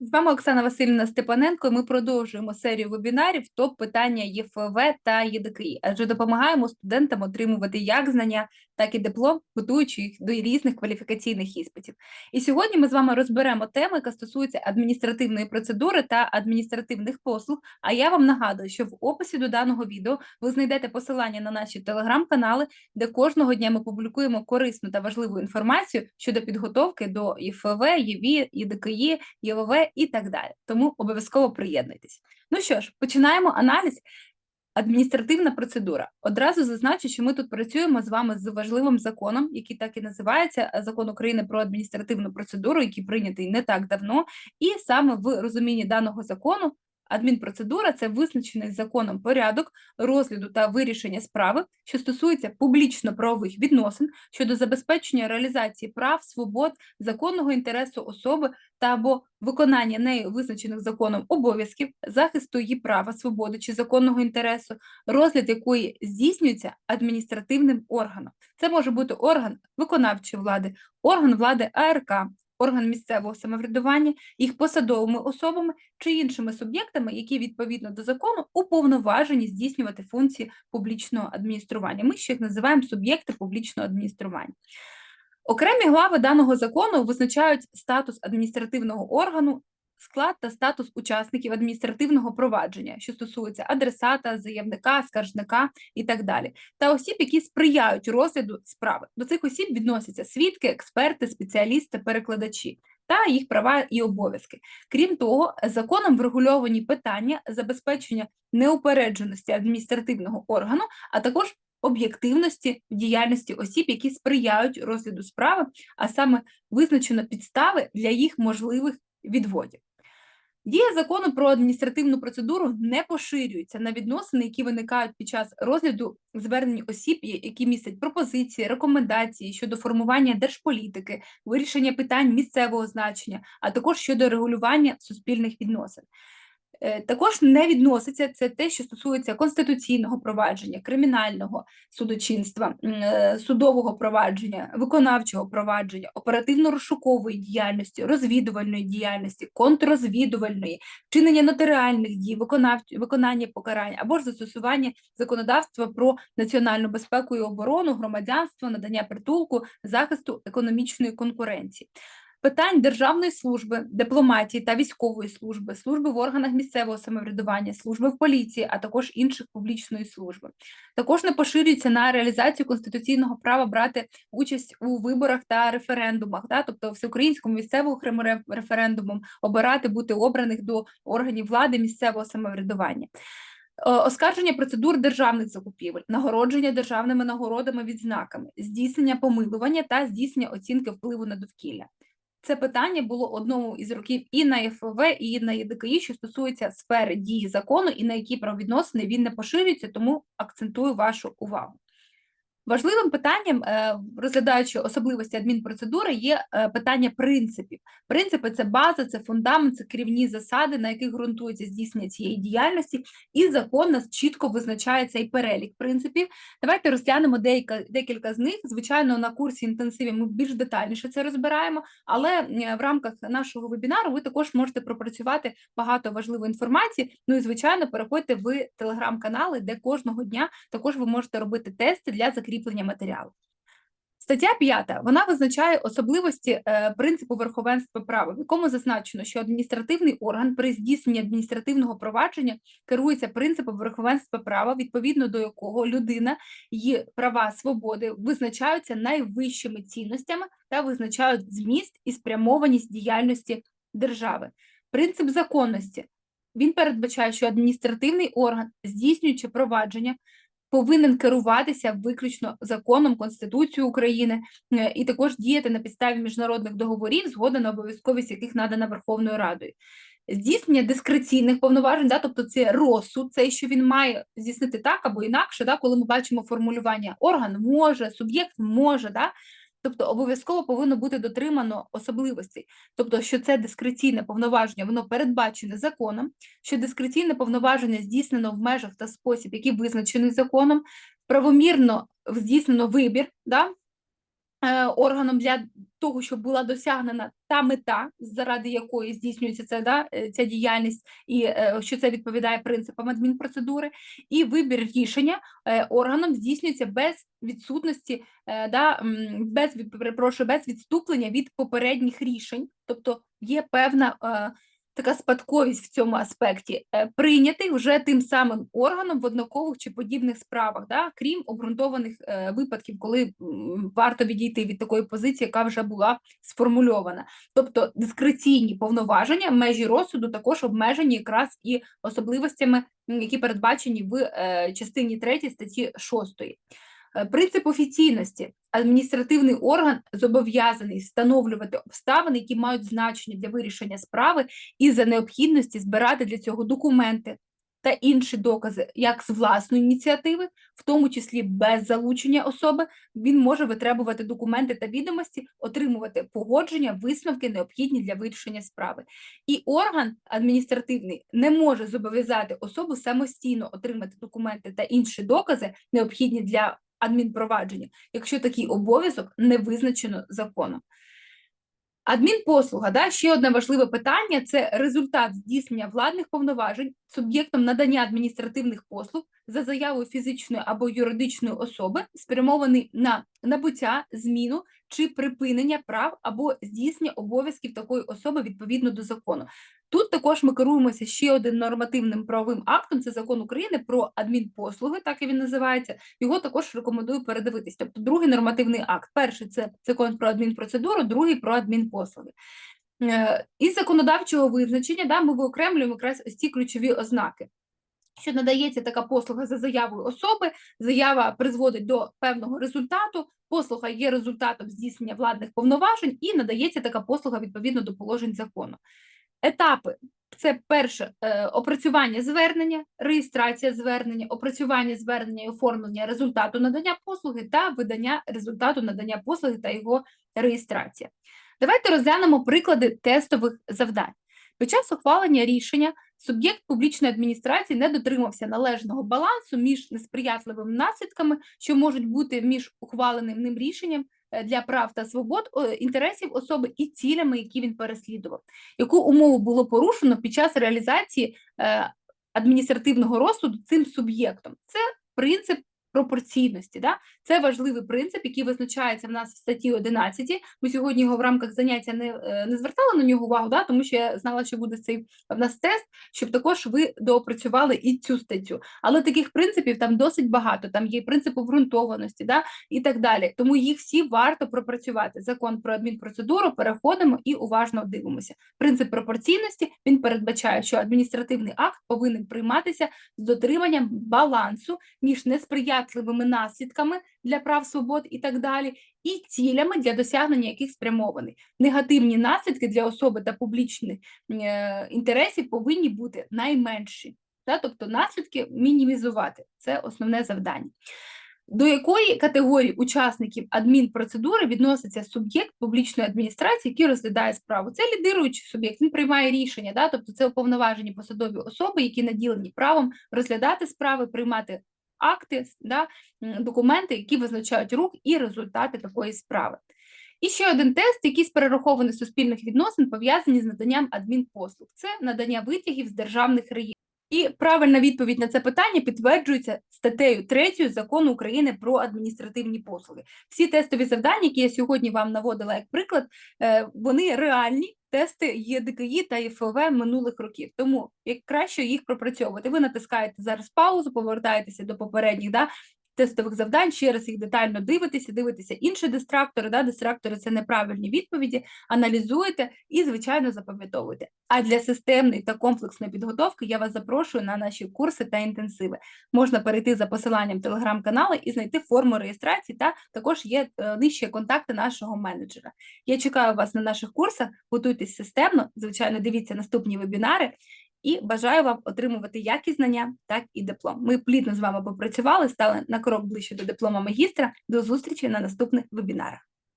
З вами Оксана Васильівна Степаненко. Ми продовжуємо серію вебінарів топ питання ЄФВ та ЄДКІ, адже допомагаємо студентам отримувати як знання, так і диплом, готуючи їх до різних кваліфікаційних іспитів. І сьогодні ми з вами розберемо тему, яка стосується адміністративної процедури та адміністративних послуг. А я вам нагадую, що в описі до даного відео ви знайдете посилання на наші телеграм-канали, де кожного дня ми публікуємо корисну та важливу інформацію щодо підготовки до ЄФВ, ЄВІ, ЄДКІ, ЄВВ і так далі. Тому обов'язково приєднуйтесь. Ну що ж, починаємо аналіз. Адміністративна процедура. Одразу зазначу, що ми тут працюємо з вами з важливим законом, який так і називається е, Закон України про адміністративну процедуру, який прийнятий не так давно, і саме в розумінні даного закону Адмінпроцедура це визначений законом порядок розгляду та вирішення справи, що стосується публічно-правових відносин щодо забезпечення реалізації прав, свобод, законного інтересу особи та або виконання нею визначених законом обов'язків, захисту її права, свободи чи законного інтересу, розгляд якої здійснюється адміністративним органом. Це може бути орган виконавчої влади, орган влади АРК, орган місцевого самоврядування, їх посадовими особами чи іншими суб'єктами, які відповідно до закону уповноважені здійснювати функції публічного адміністрування. Ми ще їх називаємо суб'єкти публічного адміністрування. Окремі глави даного закону визначають статус адміністративного органу склад та статус учасників адміністративного провадження, що стосується адресата, заявника, скаржника і так далі, та осіб, які сприяють розгляду справи. До цих осіб відносяться свідки, експерти, спеціалісти, перекладачі. Та їх права і обов'язки. Крім того, законом врегульовані питання забезпечення неупередженості адміністративного органу, а також об'єктивності в діяльності осіб, які сприяють розгляду справи, а саме визначено підстави для їх можливих відводів. Дія закону про адміністративну процедуру не поширюється на відносини, які виникають під час розгляду звернень осіб, які містять пропозиції, рекомендації щодо формування держполітики, вирішення питань місцевого значення, а також щодо регулювання суспільних відносин. Е, також не відноситься це те, що стосується конституційного провадження, кримінального судочинства, е, судового провадження, виконавчого провадження, оперативно-розшукової діяльності, розвідувальної діяльності, контррозвідувальної, вчинення нотаріальних дій, виконання покарань або ж застосування законодавства про національну безпеку і оборону, громадянство, надання притулку, захисту економічної конкуренції питань державної служби, дипломатії та військової служби, служби в органах місцевого самоврядування, служби в поліції, а також інших публічної служби. Також не поширюється на реалізацію конституційного права брати участь у виборах та референдумах, да, тобто всеукраїнському місцевому референдумом обирати бути обраних до органів влади місцевого самоврядування. Оскарження процедур державних закупівель, нагородження державними нагородами відзнаками, здійснення помилування та здійснення оцінки впливу на довкілля. Це питання було одному із років і на ФВ, і на ЄДКІ, що стосується сфери дії закону і на які правовідносини він не поширюється, тому акцентую вашу увагу. Важливим питанням, е, розглядаючи особливості адмінпроцедури, є е, питання принципів. Принципи це база, це фундамент, це керівні засади, на яких ґрунтується здійснення цієї діяльності, і закон нас чітко визначає цей перелік принципів. Давайте розглянемо деяка, декілька з них. Звичайно, на курсі інтенсиві ми більш детальніше це розбираємо, але в рамках нашого вебінару ви також можете пропрацювати багато важливої інформації. Ну і звичайно, переходьте в телеграм-канали, де кожного дня також ви можете робити тести для закріплення закріплення матеріалу. Стаття 5. Вона визначає особливості е, принципу верховенства права, в якому зазначено, що адміністративний орган при здійсненні адміністративного провадження керується принципом верховенства права, відповідно до якого людина її права свободи визначаються найвищими цінностями та визначають зміст і спрямованість діяльності держави. Принцип законності він передбачає, що адміністративний орган, здійснюючи провадження, повинен керуватися виключно законом Конституцією України е, і також діяти на підставі міжнародних договорів, згода на обов'язковість яких надана Верховною Радою. Здійснення дискреційних повноважень, да, тобто це розсуд, це що він має здійснити так або інакше, да, коли ми бачимо формулювання орган може, суб'єкт може, да, Тобто обов'язково повинно бути дотримано особливостей, тобто, що це дискреційне повноваження, воно передбачене законом, що дискреційне повноваження здійснено в межах та спосіб, який визначений законом, правомірно здійснено вибір, да? Е, органом для того, щоб була досягнена та мета, заради якої здійснюється ця, да, е, ця діяльність, і е, що це відповідає принципам адмінпроцедури, і вибір рішення органом здійснюється без відсутності, да, без перепрошую, без відступлення від попередніх рішень, тобто є певна. Така спадковість в цьому аспекті е, прийнятий вже тим самим органом в однакових чи подібних справах, да, крім обґрунтованих е, випадків, коли варто відійти від такої позиції, яка вже була сформульована. Тобто дискреційні повноваження, межі розсуду також обмежені якраз і особливостями, які передбачені в е, частині 3 статті 6. Е, Принцип офіційності. Адміністративний орган зобов'язаний встановлювати обставини, які мають значення для вирішення справи, і за необхідності збирати для цього документи та інші докази, як з власної ініціативи, в тому числі без залучення особи, він може витребувати документи та відомості, отримувати погодження, висновки, необхідні для вирішення справи. І орган адміністративний не може зобов'язати особу самостійно отримати документи та інші докази, необхідні для адмінпровадження, якщо такий обов'язок не визначено законом. Адмінпослуга, да, ще одне важливе питання це результат здійснення владних повноважень суб'єктом надання адміністративних послуг за заявою фізичної або юридичної особи, спрямований на набуття, зміну чи припинення прав або здійснення обов'язків такої особи відповідно до закону. Тут також ми керуємося ще одним нормативним правовим актом. Це закон України про адмінпослуги, так і він називається. Його також рекомендую передивитись. Тобто, другий нормативний акт. Перший це закон про адмінпроцедуру, другий про адмінпослуги. Е, Із законодавчого визначення да, ми виокремлюємо якраз ось ці ключові ознаки. Що надається така послуга за заявою особи, заява призводить до певного результату, послуга є результатом здійснення владних повноважень і надається така послуга відповідно до положень закону. Етапи це перше е, опрацювання звернення, реєстрація звернення, опрацювання звернення і оформлення результату надання послуги та видання результату надання послуги та його реєстрація. Давайте розглянемо приклади тестових завдань. Під час ухвалення рішення суб'єкт публічної адміністрації не дотримався належного балансу між несприятливими наслідками, що можуть бути між ухваленим ним рішенням для прав та свобод е, інтересів особи і цілями, які він переслідував. Яку умову було порушено під час реалізації е, адміністративного розсуду цим суб'єктом? Це принцип пропорційності. Да? Це важливий принцип, який визначається в нас в статті 11. Ми сьогодні його в рамках заняття не, е, не звертали на нього увагу, да? тому що я знала, що буде цей в нас тест, щоб також ви доопрацювали і цю статтю. Але таких принципів там досить багато. Там є принцип обґрунтованості, да? і так далі. Тому їх всі варто пропрацювати. Закон про адмінпроцедуру переходимо і уважно дивимося. Принцип пропорційності він передбачає, що адміністративний акт повинен прийматися з дотриманням балансу між несприятливими наслідками для прав свобод і так далі, і цілями для досягнення яких спрямований. Негативні наслідки для особи та публічних е, інтересів повинні бути найменші. Тобто наслідки мінімізувати це основне завдання. До якої категорії учасників адмінпроцедури відноситься суб'єкт публічної адміністрації, який розглядає справу? Це лідируючий суб'єкт, він приймає рішення, да? тобто це уповноважені посадові особи, які наділені правом розглядати справи, приймати акти, да? документи, які визначають рух і результати такої справи. І ще один тест, який з перерахованих суспільних відносин пов'язані з наданням адмінпослуг. Це надання витягів з державних реєстрів. І правильна відповідь на це питання підтверджується статтею 3 закону України про адміністративні послуги. Всі тестові завдання, які я сьогодні вам наводила як приклад, е, вони реальні тести ЄДКІ та ЄФВ минулих років. Тому як краще їх пропрацьовувати. Ви натискаєте зараз паузу, повертаєтеся до попередніх да, тестових завдань, ще раз їх детально дивитеся, дивитеся інші дистрактори. Да, дистрактори це неправильні відповіді, аналізуєте і, звичайно, запам'ятовуєте. А для системної та комплексної підготовки я вас запрошую на наші курси та інтенсиви. Можна перейти за посиланням телеграм-каналу і знайти форму реєстрації, та також є е, нижче контакти нашого менеджера. Я чекаю вас на наших курсах, готуйтесь системно, звичайно, дивіться наступні вебінари. І бажаю вам отримувати як і знання, так і диплом. Ми плідно з вами попрацювали, стали на крок ближче до диплома магістра. До зустрічі на наступних вебінарах.